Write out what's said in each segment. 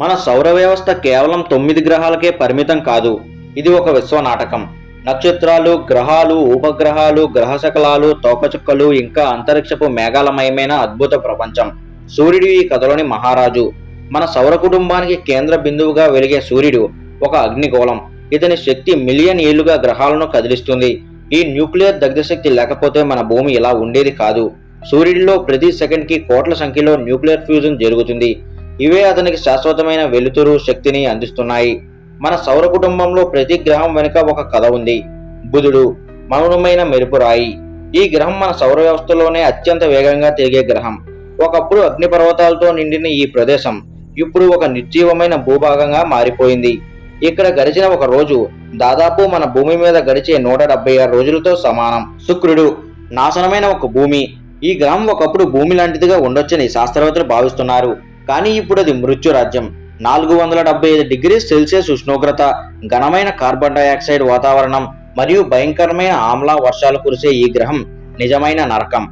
మన సౌర వ్యవస్థ కేవలం తొమ్మిది గ్రహాలకే పరిమితం కాదు. ఇది ఒక విశ్వ నాటకం. నక్షత్రాలు గ్రహాలు ఉపగ్రహాలు గ్రహశకలాలు తోకచుక్కలు ఇంకా అంతరిక్షపు మేఘాలమయమైన అద్భుత ప్రపంచం. సూర్యుడు ఈ కథలోని మహారాజు. మన సౌర కుటుంబానికి కేంద్ర బిందువుగా వెలిగే సూర్యుడు ఒక అగ్నిగోళం. ఇతని శక్తి మిలియన్ ఏళ్ళుగా గ్రహాలను కదిలిస్తుంది. ఈ న్యూక్లియర్ దగ్ధశక్తి లేకపోతే మన భూమి ఇలా ఉండేది కాదు. సూర్యుడిలో ప్రతి సెకండ్కి కోట్ల సంఖ్యలో న్యూక్లియర్ ఫ్యూజన్ జరుగుతుంది. ఇవే అతనికి శాశ్వతమైన వెలుతురు శక్తిని అందిస్తున్నాయి. మన సౌర కుటుంబంలో ప్రతి గ్రహం వెనుక ఒక కథ ఉంది. బుధుడు మౌనమైన మెరుపురాయి ఈ గ్రహం మన సౌర వ్యవస్థలోనే అత్యంత వేగంగా తిరిగే గ్రహం. ఒకప్పుడు అగ్నిపర్వతాలతో నిండిన ఈ ప్రదేశం ఇప్పుడు ఒక నిర్జీవమైన భూభాగంగా మారిపోయింది. ఇక్కడ గడిచిన ఒక రోజు దాదాపు మన భూమి మీద గడిచే నూట డెబ్బై ఆరు రోజులతో సమానం. శుక్రుడు నాశనమైన ఒక భూమి. ఈ గ్రహం ఒకప్పుడు భూమి లాంటిదిగా ఉండొచ్చని శాస్త్రవేత్తలు భావిస్తున్నారు. కానీ ఇప్పుడు అది మృత్యురాజ్యం నాలుగు వందల డెబ్బై ఐదు డిగ్రీ సెల్సియస్ ఉష్ణోగ్రత ఘనమైన కార్బన్ డైఆక్సైడ్ వాతావరణం మరియు భయంకరమైన ఆమ్ల వర్షాలు కురిసే ఈ గ్రహం నిజమైన నరకం.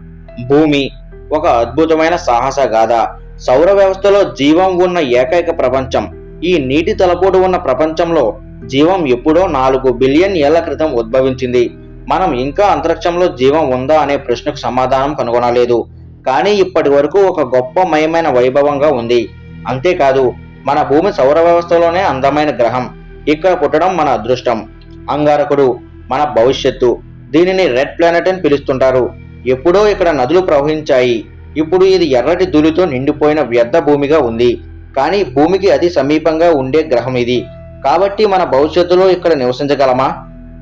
భూమి ఒక అద్భుతమైన సాహస గాథ. సౌర వ్యవస్థలో జీవం ఉన్న ఏకైక ప్రపంచం. ఈ నీటి తలపోటు ఉన్న ప్రపంచంలో జీవం ఎప్పుడో నాలుగు బిలియన్ ఏళ్ళ క్రితం ఉద్భవించింది. మనం ఇంకా అంతరిక్షంలో జీవం ఉందా అనే ప్రశ్నకు సమాధానం కనుగొనలేదు. కానీ ఇప్పటి వరకు ఒక గొప్ప మయమైన వైభవంగా ఉంది. అంతేకాదు మన భూమి సౌర వ్యవస్థలోనే అందమైన గ్రహం. ఇక్కడ పుట్టడం మన అదృష్టం. అంగారకుడు మన భవిష్యత్తు. దీనిని రెడ్ ప్లానెట్ అని పిలుస్తుంటారు. ఎప్పుడో ఇక్కడ నదులు ప్రవహించాయి. ఇప్పుడు ఇది ఎర్రటి ధూళితో నిండిపోయిన వ్యర్థ భూమిగా ఉంది. కానీ భూమికి అతి సమీపంగా ఉండే గ్రహం ఇది. కాబట్టి మన భవిష్యత్తులో ఇక్కడ నివసించగలమా?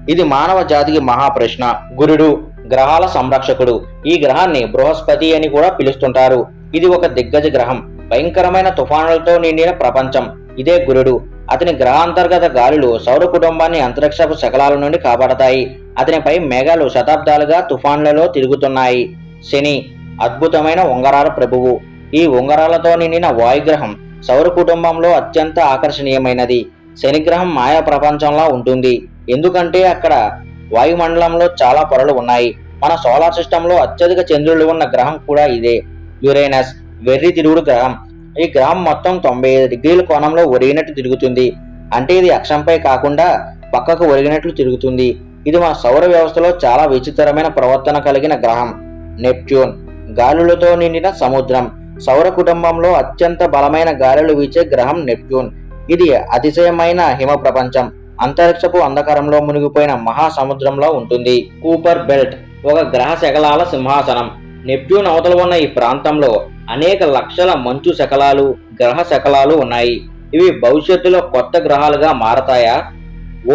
ఇది మానవ జాతికి మహాప్రశ్న గురుడు గ్రహాల సంరక్షకుడు. ఈ గ్రహాన్ని బృహస్పతి అని కూడా పిలుస్తుంటారు. ఇది ఒక దిగ్గజ గ్రహం. భయంకరమైన తుఫానులతో నిండిన ప్రపంచం. ఇదే గురుడు. అతని గ్రహాంతర్గత గాలులు సౌర కుటుంబాన్ని అంతరిక్షపు శకలాల నుండి కాపాడతాయి. అతనిపై మేఘాలు శతాబ్దాలుగా తుఫాన్లలో తిరుగుతున్నాయి. శని అద్భుతమైన ఉంగరాల ప్రభువు. ఈ ఉంగరాలతో నిండిన వాయుగ్రహం సౌర కుటుంబంలో అత్యంత ఆకర్షణీయమైనది. శనిగ్రహం మాయా ప్రపంచంలా ఉంటుంది. ఎందుకంటే అక్కడ వాయుమండలంలో చాలా పొరలు ఉన్నాయి. మన సోలార్ సిస్టంలో అత్యధిక చంద్రులు ఉన్న గ్రహం కూడా ఇదే. యురేనస్ వెర్రి తిరుగుడు గ్రహం. ఈ గ్రహం మొత్తం తొంభై ఐదు డిగ్రీల కోణంలో ఒరిగినట్టు తిరుగుతుంది. అంటే ఇది అక్షంపై కాకుండా పక్కకు ఒరిగినట్లు తిరుగుతుంది. ఇది మన సౌర వ్యవస్థలో చాలా విచిత్రమైన ప్రవర్తన కలిగిన గ్రహం. నెప్ట్యూన్ గాలులతో నిండిన సముద్రం. సౌర కుటుంబంలో అత్యంత బలమైన గాలులు వీచే గ్రహం నెప్ట్యూన్. ఇది అతిశయమైన హిమ ప్రపంచం అంతరిక్షపు అంధకారంలో మునిగిపోయిన మహాసముద్రంలో ఉంటుంది. కూపర్ బెల్ట్ ఒక గ్రహ శకలాల సింహాసనం. నెప్ట్యూన్ అవతల ఉన్న ఈ ప్రాంతంలో అనేక లక్షల మంచు శకలాలు గ్రహ శకలాలు ఉన్నాయి. ఇవి భవిష్యత్తులో కొత్త గ్రహాలుగా మారతాయా?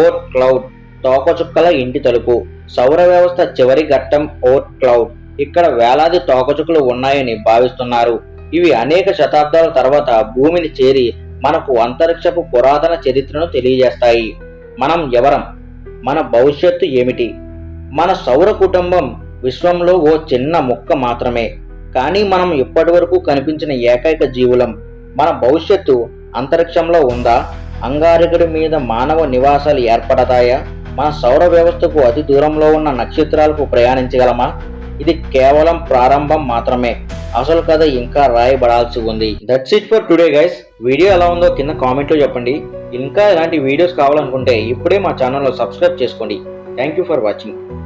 ఓట్ క్లౌడ్ తోకచుక్కల ఇంటి తలుపు. సౌర వ్యవస్థ చివరి ఘట్టం ఓట్ క్లౌడ్. ఇక్కడ వేలాది తోకచుక్కలు ఉన్నాయని భావిస్తున్నారు. ఇవి అనేక శతాబ్దాల తర్వాత భూమిని చేరి మనకు అంతరిక్షపు పురాతన చరిత్రను తెలియజేస్తాయి. మనం ఎవరం? మన భవిష్యత్తు ఏమిటి? మన సౌర కుటుంబం విశ్వంలో ఓ చిన్న ముక్క మాత్రమే. కానీ మనం ఇప్పటివరకు కనిపించిన ఏకైక జీవులం. మన భవిష్యత్తు అంతరిక్షంలో ఉందా? అంగారకుడి మీద మానవ నివాసాలు ఏర్పడతాయా? మన సౌర వ్యవస్థకు అతి దూరంలో ఉన్న నక్షత్రాలకు ప్రయాణించగలమా? ఇది కేవలం ప్రారంభం మాత్రమే. అసలు కథ ఇంకా రాయబడాల్సి ఉంది. That's it for today guys video ఎలా ఉందో కింద కామెంట్లో చెప్పండి. ఇంకా ఇలాంటి వీడియోస్ కావాలనుకుంటే ఇప్పుడే మా ఛానల్లో సబ్స్క్రైబ్ చేసుకోండి. Thank you for watching